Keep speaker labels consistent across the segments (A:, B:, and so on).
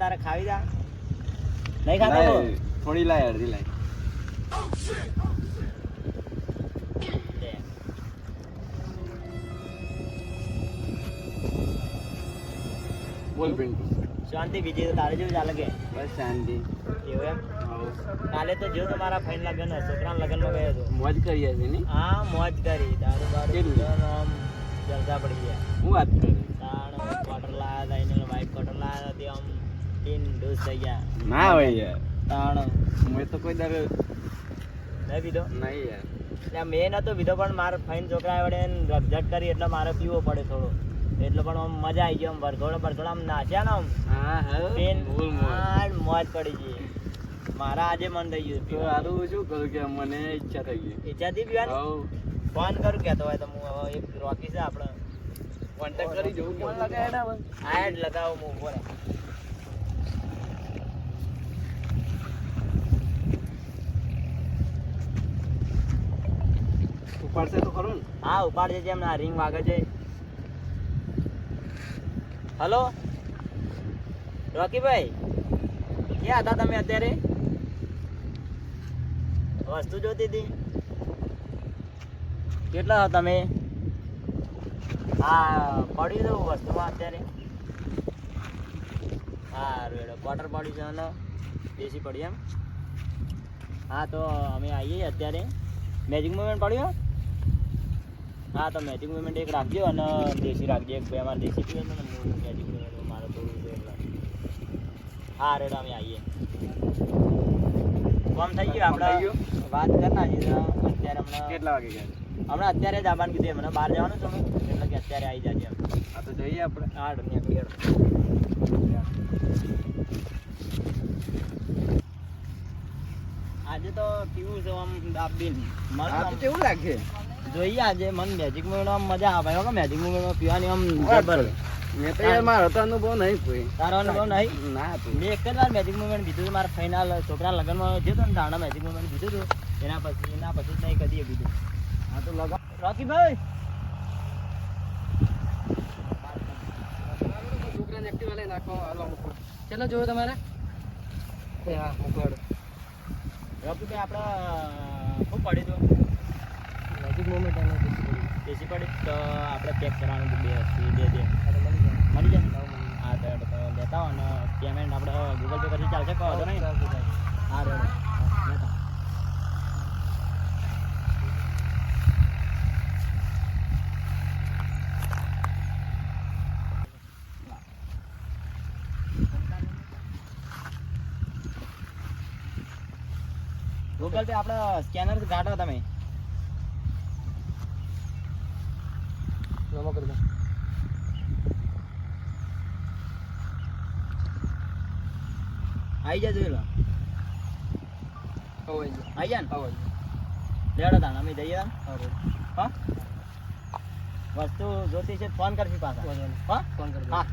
A: તારે ખાવી જા. નહીં ખાતો
B: થોડી લાય અડધી લાય. બોલ પિન્ટુ.
A: શાંતિ બીજી તો તારે જેવું ચાલે કે?
B: બસ શાંતિ.
A: એવું એમ? કાલે તો જો તમારા ફાઈન લગ્ન છોકરાના લગ્નમાં ગયો હતો.
B: મોજ કરી હશે ને?
A: હા મોજ કરી. દારૂ દારૂ? આમ જલસા પડી ગયા.
B: હું વાત કરી?
A: તાણ ક્વાર્ટર લાયા હતા એને વ્હાઈટ ક્વાર્ટર લાયા હતા તે આમ તીન ડોઝ થઈ ગયા.
B: ના હોય યાર.
A: ત્રણ.
B: મેં તો કોઈ દર
A: નહીં પીધો
B: નહીં યાર.
A: એટલે મેં નતો પીધો પણ મારે ફાઈન છોકરા વડે રગઝટ કરી એટલે મારે પીવો પડે થોડો. એટલે પણ આમ મજા આવી ગઈ આમ વરઘોડો વરઘોડો આમ નાચ્યા ને આમ.
B: હા હા.
A: પેન
B: મોજ
A: પડી ગઈ. મારા આજે મન થઈ ગયું.
B: તો
A: પીવાનું.
B: શું કરું કે મને ઈચ્છા થઈ ગઈ.
A: ઈચ્છાથી પીવાની?
B: હાઉ.
A: ફોન કરું કહેતો હોય તો હું હવે એક રોકી છે આપણે.
B: કોન્ટેક્ટ કરી જોઉં કેવું લાગે હેડા બસ
A: લગાવો હું ઊભો
B: ઉપાડશે તો ખરું ને?
A: હા, ઉપાડજે છે એમને રિંગ વાગે છે. હલો રોકીભાઈ, ક્યાં હતા તમે અત્યારે? વસ્તુ જોતી હતી. કેટલા તમે? હા પડ્યું હતું વસ્તુમાં અત્યારે. હા, રેડો ક્વાર્ટર પડ્યું છે અને દેશી પડ્યું એમ. હા, તો અમે આવીએ અત્યારે. મેજિક મુમેન્ટ પડ્યું હા તો મેચિંગ મુવમેન્ટ એક રાખજો અને દેશી રાખજો. એક બે અમારે દેશી પીવે છે ને હું મેજિક મારે થોડું છે એટલે હા રેડો અમે આવીએ. કોમ થઈ ગયું આપણે? વાત કરના છે અત્યારે હમણાં
B: કેટલા વાગે ગયા?
A: હમણાં અત્યારે જ આવવાનું કીધું મને બહાર જવાનું છે એટલે કે અત્યારે આવી જાજે
B: આ તો જઈએ આપણે.
A: હા નીકળી હેડો. આજે તો પીવું છે આમ દાબીન આમ
B: કેવું લાગે
A: જોઈએ આજે મને મેજિક આમ મજા આવે. કે મેજિક મુવમેન્ટમાં પીવાની આમ જબર.
B: મેં તો યાર મારો તો અનુભવ નહીં કોઈ.
A: તારો અનુભવ નહીં?
B: ના તો
A: મેં એક જ વાર મેજિક મુવમેન્ટ પીધું હતું મારા ફાઇનલ છોકરા લગ્નમાં જે તો દાણા મેજિક મુવમેન્ટ પીધું હતું એના પછી એના પછી જ નહીં કદી પીધું હા તો લગા રોકી ભાઈ.
B: છોકરાને એક્ટિવા લઈને નાખો ચલો જોવો તમારે. હા મૂકવાડો
A: રોકી ભાઈ આપણે શું પડ્યું હતું
B: મેજિક મોમેન્ટ અને
A: દેશી પડી તો આપણે પેક કરવાનું બે બે બે મળી જાય. હા તો લેતા અને પેમેન્ટ આપણે ગૂગલ પે કરી ચાલશે કહો તો નહીં? હા રે ગૂગલ પે આપણે સ્કેનર કાઢો તમે.
B: દો
A: આવી જજો એલો
B: હવે
A: આવી જા ને
B: હવે
A: લેડો તાણ અમે જઈએ હા વસ્તુ જોતી છે ફોન કરશી પાછા હા
B: ફોન કરજો
A: હા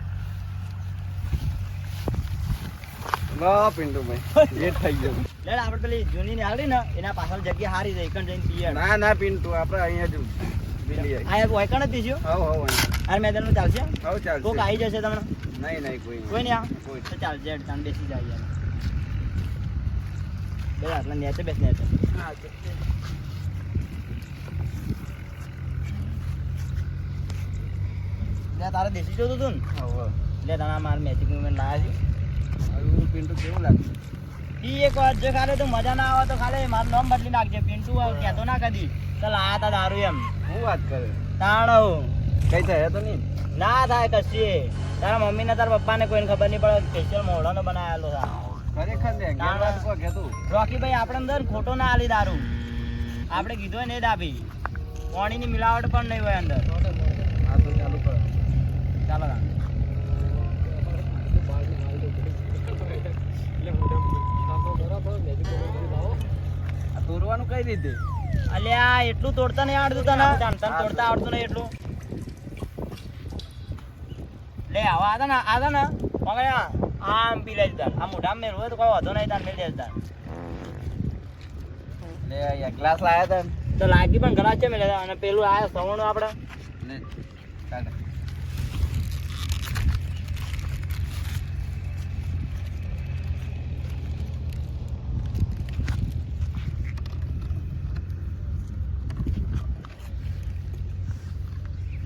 B: ના પિંડુ ભાઈ લેટ થઈ ગયો
A: લેડ આપણે પેલી જૂની ની આવડી ને એના પાછળ જગ્યા હારી જાય એકણ જઈને પીએ
B: ના ના પિંડુ આપણે અહીંયા જ આવી
A: આ વૈકણ જ પીસ્યું
B: હવ હવ.
A: આ મેદાનમાં ચાલશે?
B: હવ ચાલશે.
A: કોક આવી જશે તમને?
B: નહીં નહીં કોઈ
A: કોઈ નહીં આવે
B: કોઈ
A: તો ચાલ જેડ તાણ બેસી જાય યાર બે આટલા નેચે બેસ નેચે.
B: હા
A: લે તારે દેશી જોતું તું ને? લે તારા મારે મેજિક મુવમેન્ટ લાયા છે.
B: પિન્ટુ કેવું લાગે?
A: ઈ એક વાત જો ખાલી તું મજા ના આવે તો ખાલી મારું નામ બદલી નાખજે પિન્ટુ કહેતો ના કદી. તો લાયા તા દારૂ એમ.
B: હું વાત કરે?
A: તાણો.
B: કઈ થાય તો નહીં?
A: ના થાય કશી. તારા મમ્મી ને તારા પપ્પા ને કોઈને ખબર નહીં પડે સ્પેશિયલ મોઢાનો બનાવેલો
B: ખરેખર લે વાત કો કહેતું?
A: રોકી ભાઈ આપણે અંદર ખોટો ના આલી દારૂ. આપણે કીધું હોય ને જ આપી પાણીની મિલાવટ પણ નહીં હોય અંદર.
B: હા તો ચાલુ કરો.
A: ચાલો તાણ.
B: આ તોડવાનું કઈ રીતે?
A: અલ્યા એટલું તોડતા નહીં આવડતું તને? તને તોડતા આવડતું નહીં એટલું? લે આવા આદા ને આદા ને પકડ્યા આમ પી લેજ તાર આ મોઢામાં મેળવું હોય તો કોઈ વાંધો નહીં તાર મેળ લેજ તાર
B: લે યાર ગ્લાસ લાયા તા
A: તો લાગી પણ ઘણા છે મેળે અને પેલું આ સવણું આપણે.
B: કાઢ.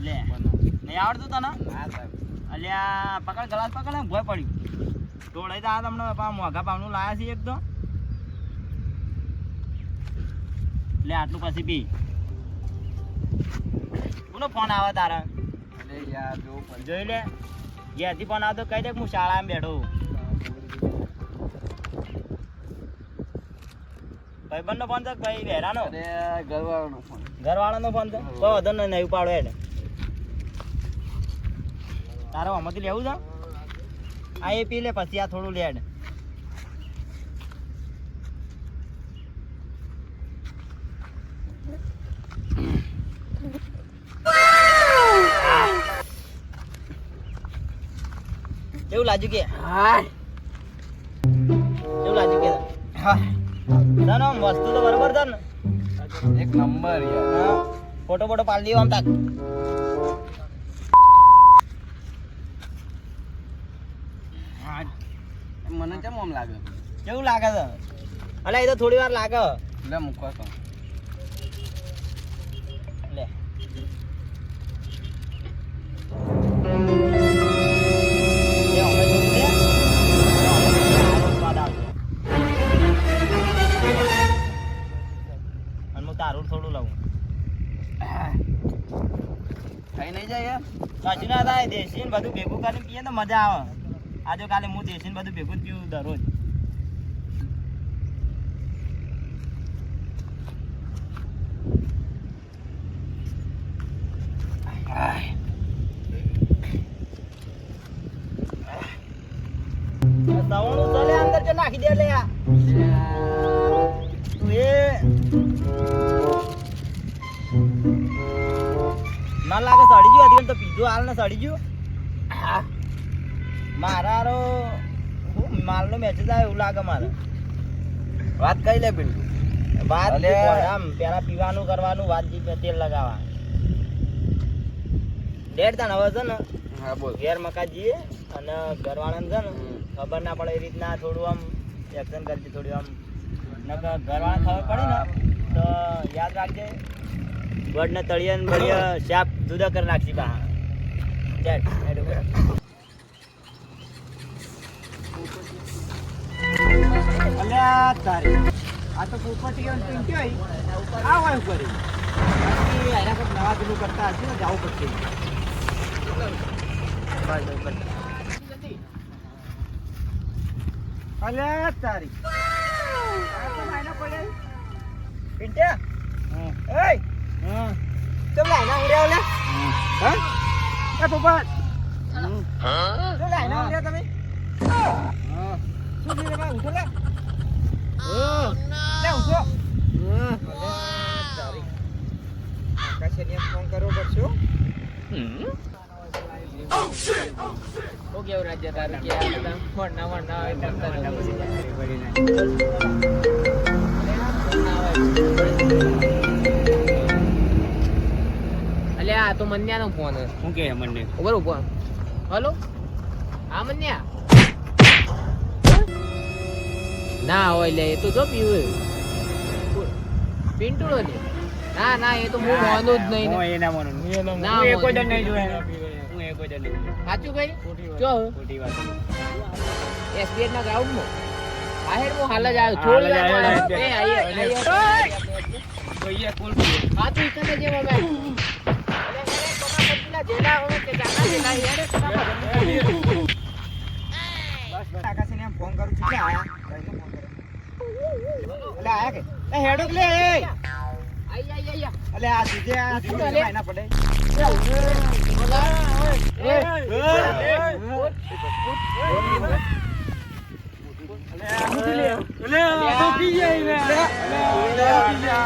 A: લે. નહીં આવડતું તને? અલ્યા પકડ ગ્લાસ પકડ ને ભોય પડ્યું. તો આ તમને મોઘા પામનું લાયા છે એક તો. લે આટલું પછી બી કોનો ફોન આવે તારા? જોઈ લે. ઘેરથી ફોન આવતો કહી દે હું શાળામાં બેઠો ભાઈબંધનો ફોન છે ભાઈ વેરાનો? ઘરવાળાનો ફોન. છે? તો વધુ નહીં ઉપાડો એટલે તારે આમાંથી લેવું છે? આ એ પી લે પછી આ થોડું લેડ કેવું લાજુ કે? કેવું લાજુ કે? વસ્તુ તો બરોબર છે ને.
C: એક નંબર
A: હા. ફોટો ફોટો પાડી દીધો આમ તાક
C: મને કેમ આમ લાગે?
A: કેવું લાગે છે? અલે એ તો થોડી વાર લાગે.
C: લે મૂકવા તો.
A: લે. તારું થોડું લઉં
C: ખાઈ નહીં જાય
A: ના થાય દેશી ને બધું ભેગું કરીને પીએ તો મજા આવે. આજે કાલે હું દેશીને બધું ભેગું જ પીવું દરરોજ. નાખી દે લે આ. તું એ ના લાગે, સડી ગયું અધિક તો પીધું હાલ ને સડી ગયું. મારા હારો હું માલનો મેસેજ આવે એવું લાગે મારે.
C: વાત કઈ લે બિલકુલ
A: વાત. આમ પેલા પીવાનું કરવાનું વાત તેલ લગાવવા ડેડ તને હવે છે ને
C: હા બોલ.
A: ઘેર મકા જઈએ અને ઘરવાળાને છે ને ખબર ના પડે એ રીતના થોડું આમ એક્શન કરજે થોડું આમ. નકર ઘરવાળાને ખબર પડે ને તો યાદ રાખજે ગઢને તળિયે બળિયા બળિયે શાપ જુદા કરી નાખશી બા ડેડ અલ્યા તારી આ તો પોપટીઓ ને પિંટ્યો ઈ. આ વાયુ કરી આના કોઈક નવા પેલું કરતા હશે ને જવું પડશે અલ્યા તારી તો. પિંટ્યા એય ચમ લાઈના ઉડ્યા ઓલે હા એ પોપટ ઉડ્યા તમે શું થયું બા ઉઠો ઉઠો તારી આકાશને ફોન કરવો પડશે હો.
C: હું કેવું રાજ્ય તારું કે ફોન ના ફોન ના હોય તેમ તને આ તો મન્યાનો ફોન
A: હું. કે મને
C: ઉભર ઊભો હલો? હા મન્યા? ના હોય લે એ તો જો પીવું પિન્ટુડો ને ના ના એ તો હું માનું જ નહીં હું
A: એના મનું
C: ના,
A: હું એકો. જણ નહીં જોયા હું એકો જણ નહીં
C: સાચું કઈ જો.
A: ખોટી વાત.
C: એસબીએન ના ગ્રાઉન્ડમાં આહેર હું હાલ જ આવ્યો.
A: છોડમાં
C: એ આઈ આઈ
A: જોઈએ કોલ.
C: હા તું ઇકને જે મમે અરે અરે કોના પતિના જેલા હોય કે જાના જેલા યાર
A: બસ બસ. ફોન કરું છું કે આયા કઈને ફોન કરે એટલે આયા કે એ હેડો કે લે એ
C: આઈ આઈ આઈ આઈ.
A: એટલે આ સીધે આ
C: શું
A: સીધે
C: કરે?
A: ભાઈના પડે
C: એ,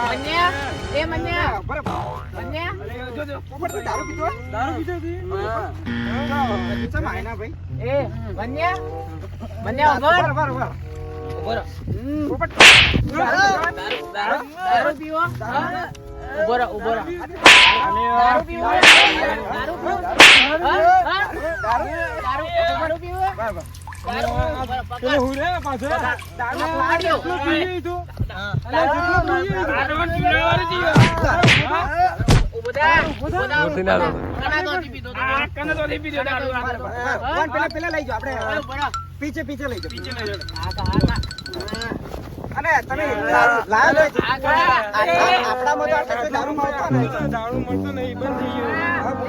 C: મન્યા એ મન્યા મન્યા એ મન્યા મન્યા ઉભર ઉભર દારૂ દારૂ પીવો. ઊભો રહો ઊભો રહો. દારૂ પીવો. દારૂ પીવો? દારૂ પીવો.
D: પેલા લઈ જાઓ
C: બરો.
D: પીછે પીછે લઈ જાઓ. અને તમે દારૂ લાવ્યો આ- આપણામાં તો આટલો દારૂ મળતો નહીં.
E: દારૂ મળતો નહીં બંધ થઈ ગયો.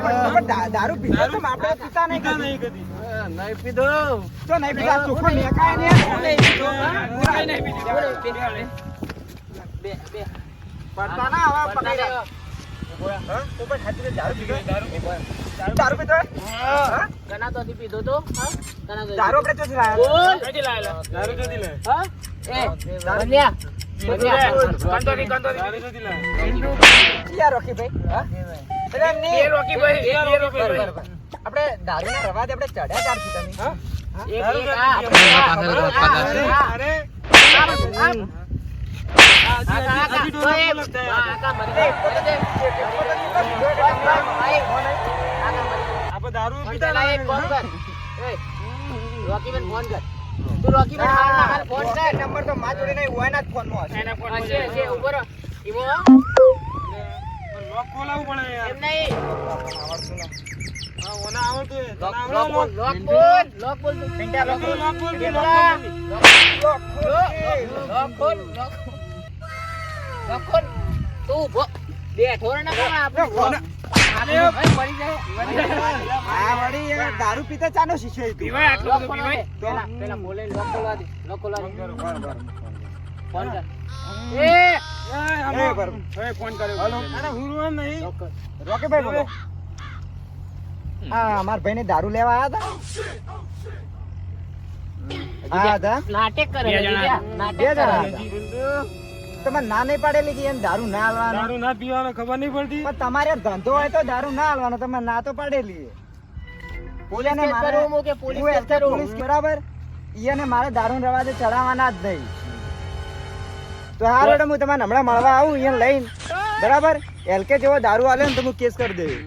D: પણ- પણ દારૂ પીધો તો આપણે પીતા નહીં કદી.
E: નહીં કદી.
B: નહીં પીધો.
D: તો નહીં પીતા ચોખ્ખો મેકાય ને
E: નહીં પીધો. નહીં
C: બે, બે.
D: પડતા ના આવા પકડી દારૂ પીધો દારૂ?
C: કના પીધો તો?
D: આપણે ચોથી.
E: લાયેલા? લાયા?
C: એ, બન્યા.
E: લાયા?
D: હા?
E: એ
D: દારૂના રવાજે આપણે ચડ્યા તમે હા?
C: એક, એક,
B: પાછળ.
C: આ,
E: અરે, દારૂ
C: ફોન
E: પીતા
C: એક ફોન કર. રોકીબેન ફોન કર. તું રોકીબેન હાલ ના હાલ ફોન કર.
D: નંબર તો માં જોડે નહીં હોય ના જ ફોનમાં હશે.
E: એના ફોન
C: હા, છે, છે, ઊભો રહો. ઈવો,
E: લોક ખોલાવવું પડે.
C: એમ નહીં.
E: હા, ઓને આવડતું
C: લોક, બોલ,
E: લોક?
C: બોલ, લોક બોલ.
D: પિંટા
E: લોક બોલ, લોક બોલ. લોક બોલ.
C: લોક, ખોલ, લોક. લોક તું. બેઠો ને આપણે.
D: દારૂ પીતા ચાનો?
C: પેલા, બોલે દે. દે. ફોન કર. એ,
E: ફોન કર્યો. અરે, હું નહીં.
C: લોક કર.
D: બોલો હા અમારા ભાઈને દારૂ લેવા આવ્યા હતા હા હતા
C: નાટક કરે
E: બે જણા.
C: બીજા. નાટક
D: બે જણા
C: કરે છે.
D: તમે ના નહીં પાડેલી કે એને દારૂ ના હાલવાનું?
E: દારૂ ના પીવાનો ખબર નહીં પડતી.
D: પણ તમારે ધંધો હોય તો દારૂ ના હાલવાનો તમે ના તો પાડેલી
C: પોલીસ
D: એને બરાબર? ઈને મારે દારૂ રવાજે ચડાવવાના જ નહીં. તો હા મેડમ હું તમને હમણાં મળવા આવું અહીંયા લઈને. બરાબર? એલકે જેવો દારૂ આલે ને તો હું કેસ કરી દેવું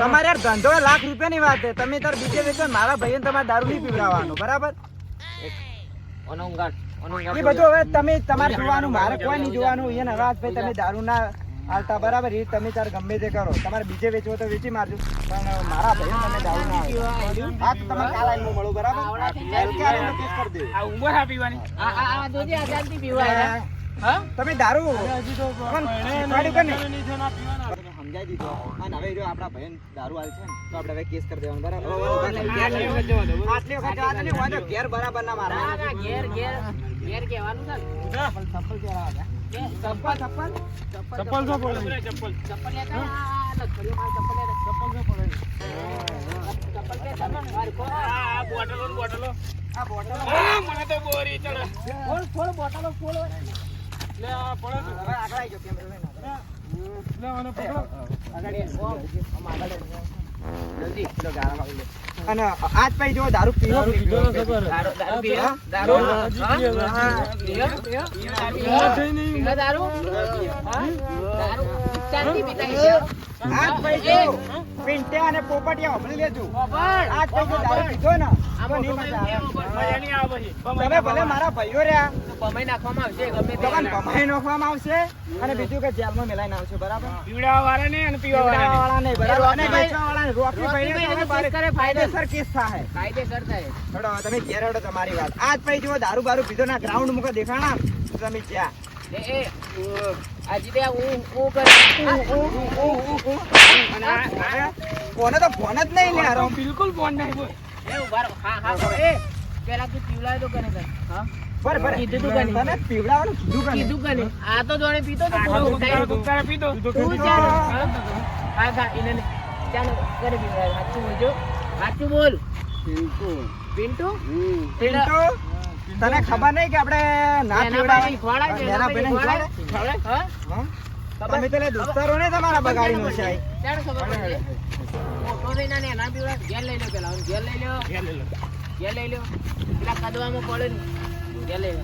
D: તમારે યાર ધંધો લાખ લાખ રૂપિયાની વાત છે. તમે તાર બીજે વેચો ને મારા ભાઈને તમારે દારૂ નહીં પીવડાવવાનો. બરાબર?
C: ઊંઘાડ
D: એ બધું હવે તમે તમારે જોવાનું મારે કોઈ નહીં જોવાનું. અહીંયા નવાજ તમે દારૂ ના હાલતા બરાબર એ તમે તાર ગમે તે કરો. તમારે બીજે વેચવો તો વેચી મારજો. પણ મારા ભાઈ તમે દારૂ ના હા તો તમે કાલ આવીને મળો બરાબર?
E: આ ઉંમર હા પીવાની.
C: આ- આ- આ જોજે, આ પીવાય. હા?
D: તમે દારૂ
E: હજી તો.
D: સમજાઈ દીધો. અને હવે જો આપણા ભાઈને દારૂ આવે છે તો આપણે હવે કેસ કરી દેવાનો. બરાબર?
E: આટલી વખત જવા દો, બરોબર?
D: આટલી વખત જવા દો ને, ઘેર બરાબર ના
C: મારા ઘેર, ઘેર, ઘેર કહેવાનું છે ચપ્પલ
E: ચપ્પલ
C: કે
D: ચપ્પલ ચપ્પલ
E: ચપ્પલ શું પડે? ચપ્પલ.
C: ચપ્પલ લેતા. આ લખડીઓ માર ચપ્પલ લેતા.
E: ચપ્પલ શું પડે?
C: ચપ્પલ કે ચપ્પલ? મારી ખોલ.
E: આ, બોટલો બોટલો.
D: આ બોટલ
E: મને તો બોરી ચડે.
C: ખોલ, ખોલ, બોટલો ખોલ.
E: લે, આ પડે.
D: હવે આગળ આવી જાઓ કેમેરો
E: લે, મને પકડો.
D: આગળ આવી જાઓ. આમ આગળ
C: જલ્દી.
D: પેલો ગાળા વાળી લે. અને આજ પછી જો દારૂ પીવો. આજ પછી જો પિંટ્યા અને પોપટિયા હોભળી લેજો આજ પછી દારૂ પીધો ને
C: આ
D: તો નહીં
C: મોટો
D: મજા આવે.
E: મજા નહીં આવે પછી.
D: તમે ભલે મારા ભાઈઓ રહ્યા
C: પમાઈ નાખવામાં આવશે ગમે તે
D: તમને નાખવામાં આવશે અને બીજું કે જેલમાં મેલાઈને આવશે બરાબર
E: પીવડાવવા વાળા નહીં અને પીવા વાળા નહીં.
D: બરાબર? અને
C: રોકી ભાઈ-
D: વેચવાવાળા રોકી
C: રોકી
D: ભાઈને
C: ભાઈને કરે
D: કાયદેસર કેસ થાય.
C: કાયદેસર થાય
D: હેડો, તમે ઘેર હેડો તમારી વાત આજ પછી જો દારૂ બારૂ પીધો ના ગ્રાઉન્ડ મૂકો દેખાણા તમે જ્યાં
C: એ એ આજે તે હું હું કરે
D: અને આ- આ- કોને તો ફોન જ નહીં લે
E: બિલકુલ ફોન નહીં.
C: એ ઊભા રહો. હા હા એ પેલા તું પીવડાવ્યો તો કને કર હા?
D: બર, બર.
C: કીધું તું કે નહીં?
D: તને ખબર નહીં કે આપડે ના? તમે પેલા દોસ્તારો ને તમારા બગાડી નો છે
C: પડશે મોટો થઈને આને ઘેર લઈ લો પેલા ઘેર લઈ લો.
E: ઘેર લઈ લો.
C: ઘેર લઈ લો. પેલા કદવામાં પડે ને ઘેર લઈ લો.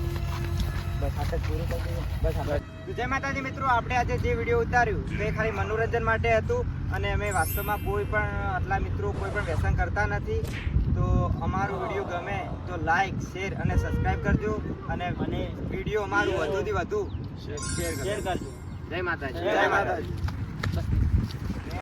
D: જય માતાજી મિત્રો આપણે આજે જે વીડિયો ઉતાર્યું તે ખાલી મનોરંજન માટે હતું અને અમે વાસ્તવમાં કોઈ પણ આટલા મિત્રો કોઈ પણ વ્યસન કરતા નથી. તો અમારું વીડિયો ગમે તો લાઈક શેર અને સબસ્ક્રાઇબ કરજો અને
A: મને
D: વીડિયો અમારું વધુથી વધુ શેર
A: કરજો.
C: જય માતાજી.
D: જય માતાજી.